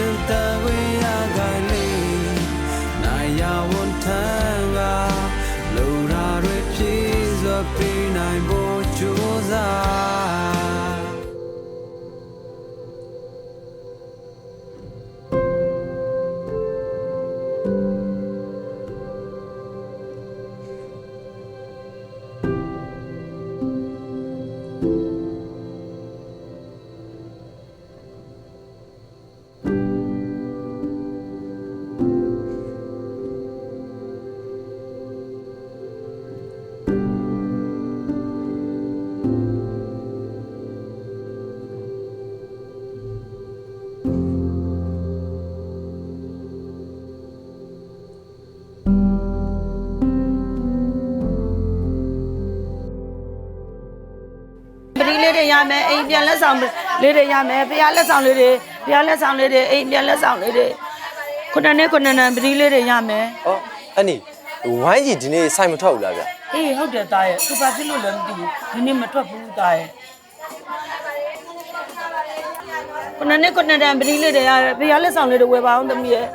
ရှ လေးတွေရမယ်အိမ်ပြန်လက်ဆောင်လေးတွေရမယ်ဖျားလက်ဆောင်လေးတွေဖျားလက်ဆောင်လေးတွေအိမ်ပြန်လက်ဆောင်လေးတွေခုနှစ်နှစ်ခုနှစ်နှစ်ပတိလေးတွေရမယ်။အော်အဲ့နီဝိုင်းကြီးဒီနေ့စိုက်မထွက်ဘူးလားဗျအေးဟုတ်တယ်သားရဲ့သူဘာဖြစ်လို့လဲမသိဘူးဒီနေ့မထွက်ဘူးသားရဲ့ခုနှစ်နှစ်ခုနှစ်နှစ်ပတိလေးတွေရမယ်ဖျားလက်ဆောင်လေးတွေဝယ်ပါအောင်သမီးရဲ့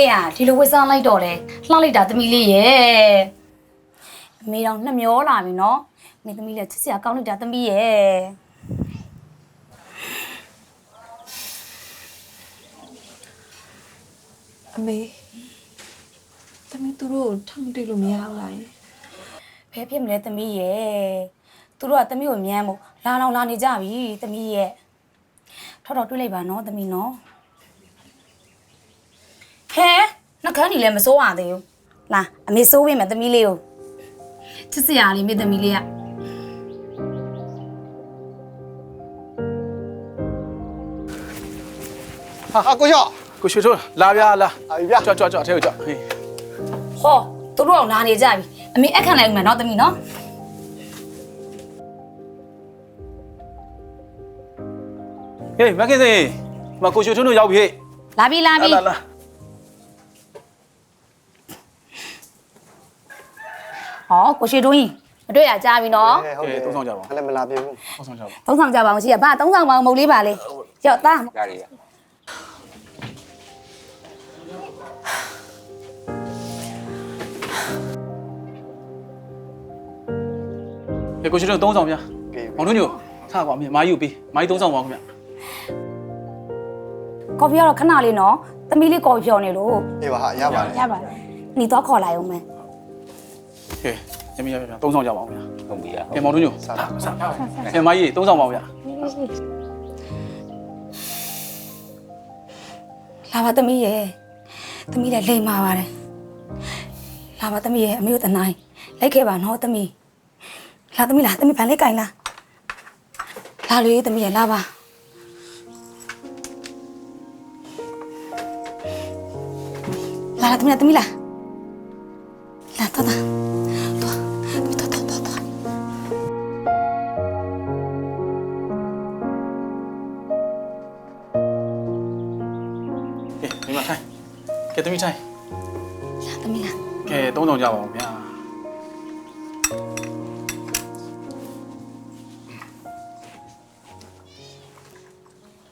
လေးอ่ะဒီလိုဝစ်စားလိုက်တော့လေလှလိုက်တာသမီးလေးရဲ့အမေတော့နှမျောလာပြီနော်အမေသမီးလေးချစ်စရာကောင်းလိုက်တာသမီးရဲ့အမေသမီးသူတို့ကိုထောင်တွေ့လို့မရဘူးလားယင်ဘယ်ဖြစ်မလဲသမီးရဲ့သူတို့ကသမီးကိုမြမ်းမို့လာလောင်လာနေကြပြီသမီးရဲ့ထောက်တော့တွေးလိုက်ပါနော်သမီးနော် ဟဲနှကန်းကြီးလည်းမစိုးရသေးဘူးလာအမေစိုးပေးမယ်သမီးလေးကိုချစ်စရာလေးမေသမီးလေးကဟာဟာကိုရောကိုရွှေထိုးလာဗျာလာအာဗျာကြွကြွကြွထဲကိုကြွဟေးဟောသူတို့ကလာနေကြပြီအမေအခန့်လိုက်ဦးမယ်နော်သမီးနော်ဟေးမကင်းစေမကိုရွှေထိုးတို့ရောက်ပြီဟေးလာပြီလာပြီလာလာ ဟောကိုရှိတွင်းမတွေ့ရကြပြီနော်ဟုတ်တယ်ဟေးသုံးဆောင်ကြပါဦးအဲ့လည်းမလာပြဘူးသုံးဆောင်ကြပါဦးသုံးဆောင်ကြပါအောင်ရှိရဘာသုံးဆောင်ပါအောင်မဟုတ်လေးပါလေရော့သား။ဒါတွေဟေးကိုရွှေထိုးသုံးဆောင်ဗျာကဲမောင်တို့ညိုထားကွာအမေမာကြီးကိုပြီးမာကြီးသုံးဆောင်ပါဦးခင်ဗျကော်ဖီကတော့ခဏလေးနော်သမီးလေးကော်ဖီဖြော်နေလို့အေးပါဟာရပါတယ်ရပါတယ်ညီတော့ခေါ်လိုက်အောင်မယ် ဟေးရမရဗျာသုံးဆောင်ကြပါဦးဗျာဟုတ်ပြီရဟေးမောင်တို့ညိုစားစားဟေးမာကြီးသုံးဆောင်ပါဦးဗျာလာပါသမီးရဲ့သမီးလည်းလိမ်ပါပါတယ်လာပါသမီးရဲ့အမေတို့တနိုင်လိုက်ခဲ့ပါနော်သမီးလာသမီးလာသမီးဗန်လေးကင်လာလာလေသမီးရဲ့လာပါလာလာသမီးလာသမီးလာ လာတော့တော့တော့တော့တော့တော့ဟေးဒီမှာထိုင်ကဲတမီးထိုင်လာသမီးလာကဲသုံးဆောင်ကြပါဦးဗျာ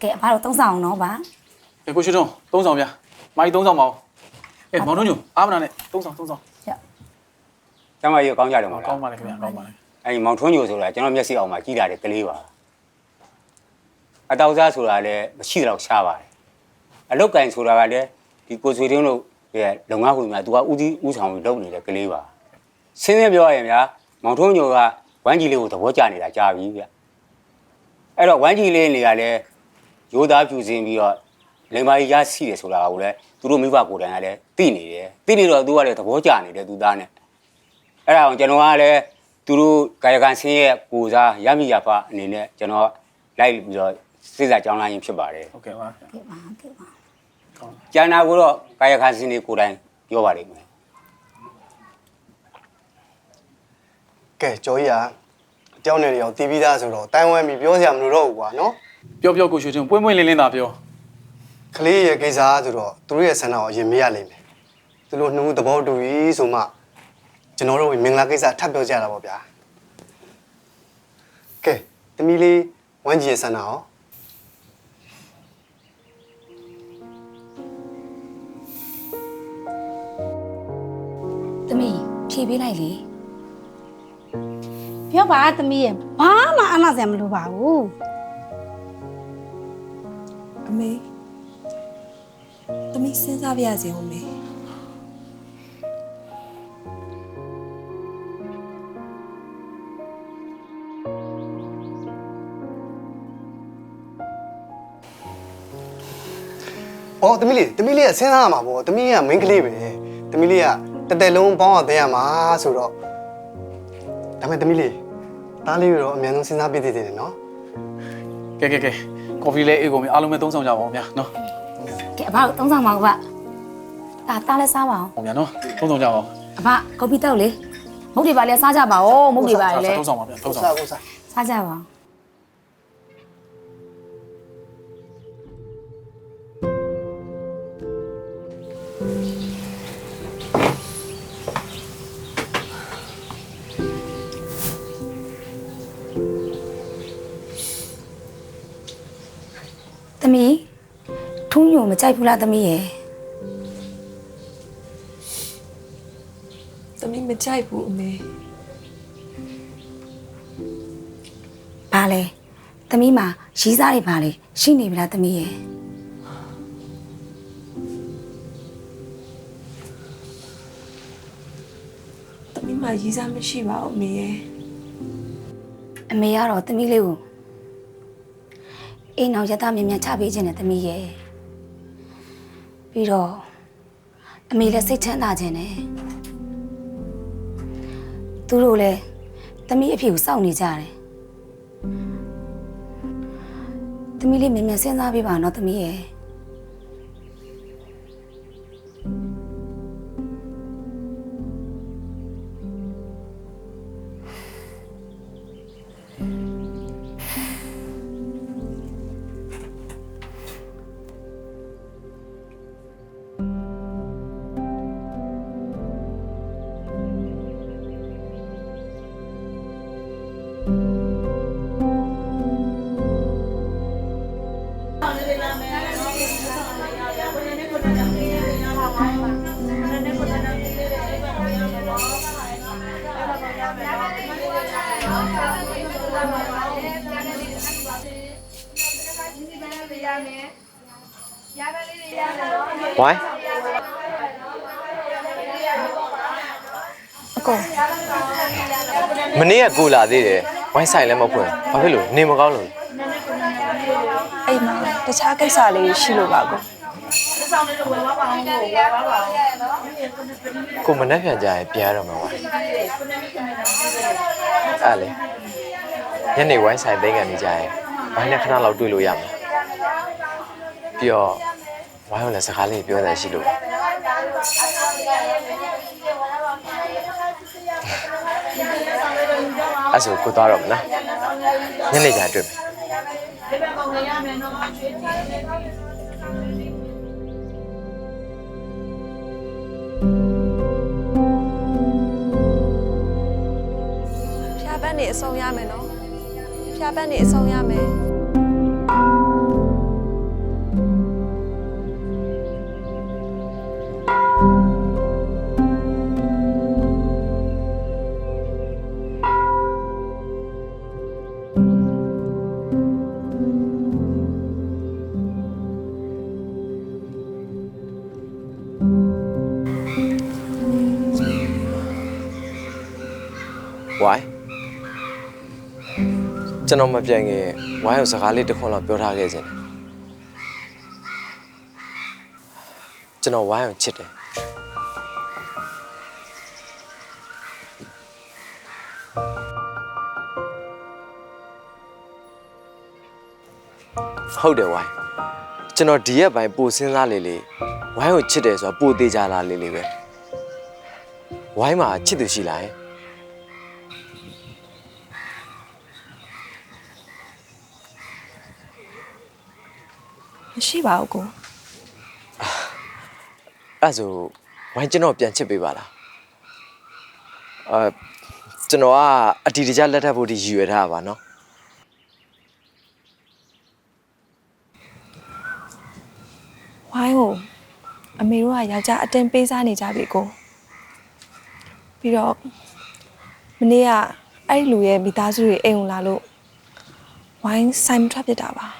ကဲအဘတို့သုံးဆောင်အောင်နော်ဗျာဟေးကိုရွှေထိုးသုံးဆောင်ဗျာမာကြီးသုံးဆောင်ပါဦးဟေး ကျမကြီးကောင်းကြတယ်မဟုတ်ကောလားင်းပါလေခင်ဗျာကောင်းပါလေ။အဲ့ဒီမောင်ထွန်းညိုဆိုတာကျွန်တော်မျက်စိအောင်မှာကြီးလာတဲ့ကလေးပါ။အတောက်စားဆိုတာလည်းမရှိတော့ရှားပါတယ်။အလုတ်ကင်ဆိုတာကလည်းဒီကိုဆွေတင်းတို့ရဲ့လုံငါ့ခုမှာသူကဦးစီးဦးဆောင်ပြီးလုပ်နေတဲ့ကလေးပါ။ဆင်းရဲပြောရရင်ဗျာမောင်ထွန်းညိုကဝမ်းကြီးလေးကိုသဘောကျနေတာကြားပြီဗျ။အဲ့တော့ဝမ်းကြီးလေးတွေကလည်းရိုးသားဖြူစင်ပြီးတော့လိမ္မာကြီးရရှိတယ်ဆိုတာကိုလည်းသူတို့မိဘကိုယ်တိုင်ကလည်းသိနေတယ်။သိနေတော့သူကလည်းသဘောကျနေတယ်သူသားနဲ့ အဲ့ဒါကိုကျွန်တော်ကလည်းသူတို့ကာယကံဆင်းရဲ့ကိုစားရမိရဖအနေနဲ့ကျွန်တော်လိုက်ပြီးတော့စိတ်စာကြောင်းလာရင်ဖြစ်ပါတယ်ဟုတ်ကဲ့ပါကဲပါကဲပါ။ကျန်တာကိုတော့ကာယကံဆင်းတွေကိုယ်တိုင်ပြောပါလိမ့်မယ်ကဲကျော်ကြီးอ่ะအကြောင်းနဲ့ရောတီးပြီးသားဆိုတော့တိုင်ဝမ်ပြီပြောစရာမလိုတော့ဘူးကွာနော်ပြောပြောကိုရွှေချင်းပွင့်ပွင့်လင်းလင်းသာပြောကလေးရဲ့ကိစ္စဆိုတော့သူတို့ရဲ့ဆန္ဒကိုအရင်မေးရလိမ့်မယ်သူတို့နှုတ်သဘောတူပြီဆိုမှ ကျွန်တော်တို့မင်္ဂလာကိစ္စထပ်ပြောကြတာပေါ့ဗျာကဲတမီလေးဝမ်းကြီးရဲ့ဆန္ဒရောသမီးဖြေပေးလိုက်လေပြောပါသမီးရဲ့ဘာမှအနာစရာမလိုပါဘူးအမေသမီးစဉ်းစားပြရစီဦးမေ။ အော်တမီးလေးတမီးလေးကစဉ်းစားရမှာပေါ့တမီးလေးကမိန်းကလေးပဲတမီးလေးကတက်တက်လုံးပေါင်းအောင်တင်ရမှာဆိုတော့ဒါပေမဲ့တမီးလေးတားလေးရောအများဆုံးစဉ်းစားပြသေးတယ်နော်ကဲကဲကဲကော်ဖီလေးအေးကုန်ပြီအားလုံးပဲသုံးဆောင်ကြပါအောင်ဗျာနော်ကဲအဘကိုသုံးဆောင်ပါဦးဗျဒါတားလဲစားပါအောင်ဟုတ်ဗျာနော်သုံးဆောင်ကြပါအောင်အဘကော်ဖီတောက်လေမုတ်တွေပါလဲစားကြပါဦးမုတ်တွေပါလေသုံးဆောင်ပါဗျာသုံးဆောင်စားကိုစားစားကြပါဦး သမီးထုံးညုံမကြိုက်ဘူးလားသမီးရဲ့သမီးမကြိုက်ဘူးအမေဘာလဲသမီးမှာရီးစားတွေပါလေရှိနေပြီလားသမီးရဲ့သမီးမှရီးစားမရှိပါဘူးအမေရဲ့အမေကတော့သမီးလေးကို အိမ်အောင်ရတမြင်မြန်ချပေးခြင်းနဲ့သမီးရဲ့ပြီးတော့အမေလည်းစိတ်ချမ်းသာခြင်းနဲ့သူတို့လည်းသမီးအဖေကိုစောင့်နေကြတယ်သမီးလေးမြင်မြန်စဉ်းစားပေးပါနော်သမီးရဲ့ ဝိုင်းအကုန်မနေ့ကကိုလာသေးတယ်ဝိုင်းဆိုင်လည်းမဖွင့်ဘာဖြစ်လို့နေမကောင်းလို့လဲအိမ်မှာတခြားကိစ္စလေးရှိလို့ပါကိုကိုမနှက်ပြန်ကြရင်ပြန်ရတော့မှာဝိုင်းအဲ့လေညနေဝိုင်းဆိုင်သိမ်းကန်နေကြရင်ဝိုင်းနဲ့ခဏလောက်တွေ့လို့ရမှာ ပြီးတော့ဝိုင်းကလည်းစကားလေးပြောတယ်ရှိလို့အဲ့ဆိုကိုသွားတော့မလားညနေကျတွေ့မယ်ဖျားပန်းနေအဆုံးရမယ်နော်ဖျားပန်းနေအဆုံးရမယ် ကျွန်တော်မပြန်ခင်ဝိုင်းကိုစကားလေးတစ်ခွန်းလောက်ပြောထားခဲ့ခြင်းတယ်ကျွန်တော်ဝိုင်းကိုချစ်တယ်ဟုတ်တယ်ဝိုင်းကျွန်တော်ဒီရက်ပိုင်းပိုစဉ်းစားလေလေဝိုင်းကိုချစ်တယ်ဆိုတာပိုသေးကြလားလေလေပဲဝိုင်းမှာချစ်သူရှိလားယင် မရှိပါဘူးကိုအဲ့ဒါဆိုဝိုင်းကျွန်တော်ပြန်ချစ်ပေးပါလားအာကျွန်တော်ကအတီတကြလက်ထပ်ဖို့ဒီရည်ရွယ်ထားတာပါနော်ဝိုင်းကိုအမေတို့ကယောက်ျားအတင်းပေးစားနေကြပြီကိုပြီးတော့မနေ့ကအဲ့ဒီလူရဲ့မိသားစုတွေအိမ်ဝင်လာလို့ဝိုင်းဆိုင်မထွက်ဖြစ်တာပါ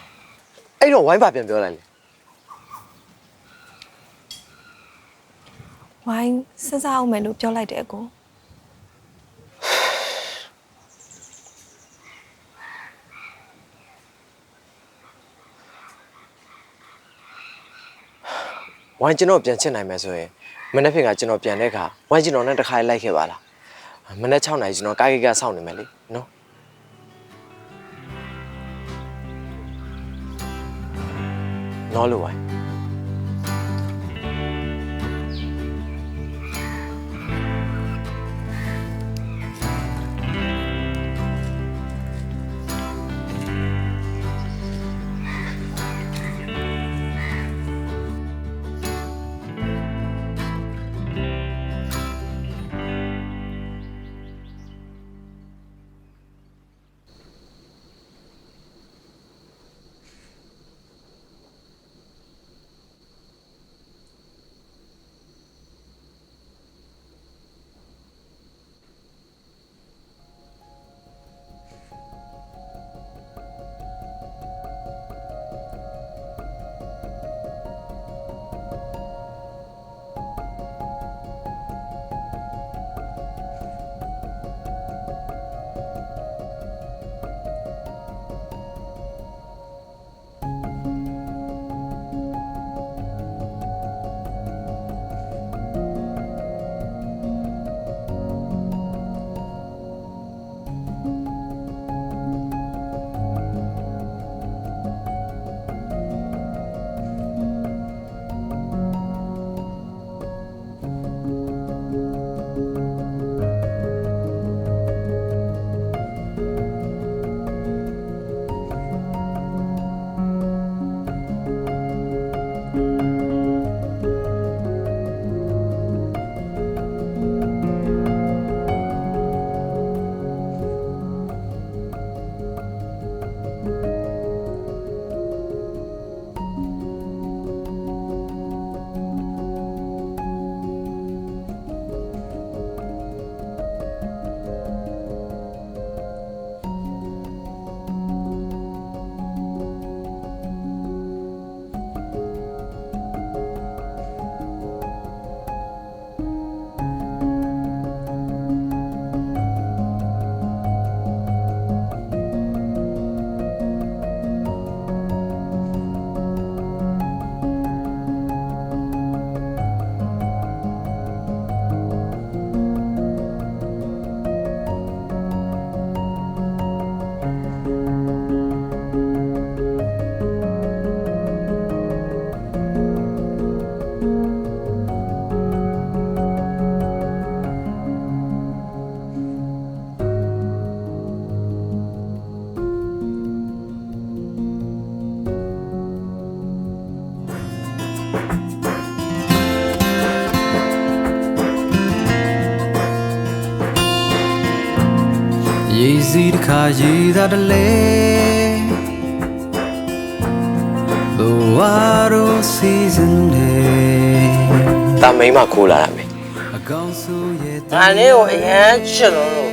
အဲ့တော့ဝိုင်းပါပြန်ပြောလိုက်လေဝိုင်းစဉ်းစားအောင်မယ်လို့ပြောလိုက်တယ်ကိုဝိုင်းကျွန်တော်ပြန်ချစ်နိုင်မယ်ဆိုရင်မနေ့ဖင်ကကျွန်တော်ပြန်တဲ့အခါဝိုင်းကျွန်တော်နဲ့တစ်ခါလိုက်ခဲ့ပါလားမနေ့6နာရီကျွန်တော်ကားကိကစောင့်နေမယ်လေ နော်နော် စီးတစ်ခါရေသာတလဲဘဝရောစီစဉ်နေတာမိန်မခိုးလာတာမေအကောင်ဆိုရဲ့ငါနင်းကိုအရန်ချစ်လို့လို့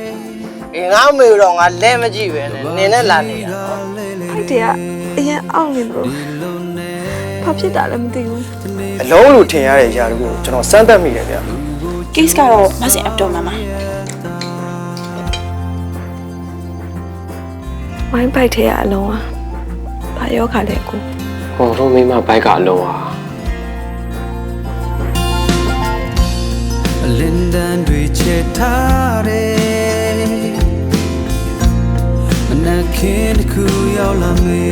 အင်းငါမေတော့ငါလဲမကြည့်ပဲနဲ့နင်းနဲ့လာနေတာအဲ့ဒီကအရင်အောင်နေလို့ဘာဖြစ်တာလဲမသိဘူး အလုံးလို့ထင်ရတဲ့ຢာတကူကျွန်တော်စမ်းသပ်မိတယ်ဗျ case ကတော့မဆင်အပ်တော့မှာ ဝိုင်းပိုက်ထဲကအလုံးอ่ะဘာယောခလဲကိုဟောတော့မိမဘိုက်ကအလုံးဟာလင်ဒန်တွေချက်ထားတယ်မနက်ခင်းတစ်ခုရောက်လာမေ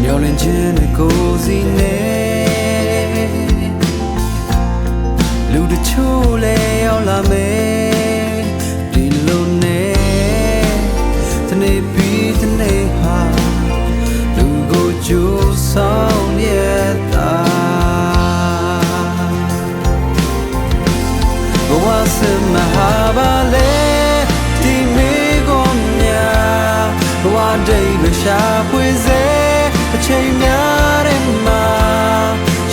မျောလင်းခြင်းနဲ့ကိုယ်စီနဲ့လူတချို့လည်းရောက်လာမေဒီ ဆောင်ရတာဘဝစမဟာပါလေဒီမေကုန်များဘဝဒိတ်လျှာပွေစေအချိန်များတဲ့မှာ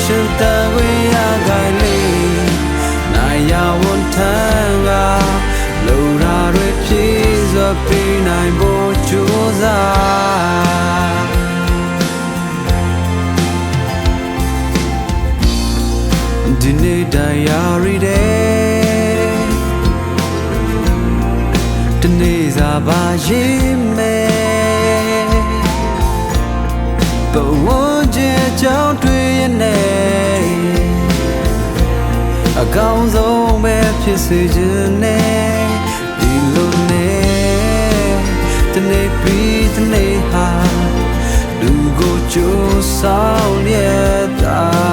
ရှင်တန်ဝေရခိုင်လေးနိုင်ရဝန်ထမ်းကလုံရာတွေပြေစွာပြေးနိုင်ဖို့ကြိုးစား ဒီနေ့တရားရီတဲ့တနေ့စားပါရေးမယ်ဘဝချင်းကြောင်းတွေ့ရနေအကောင်းဆုံးပဲဖြစ်စေခြင်းနဲ့ဒီလိုနဲ့တနေ့ပြီးတနေ့ဟာလူကိုကြိုးဆောင်ရတာ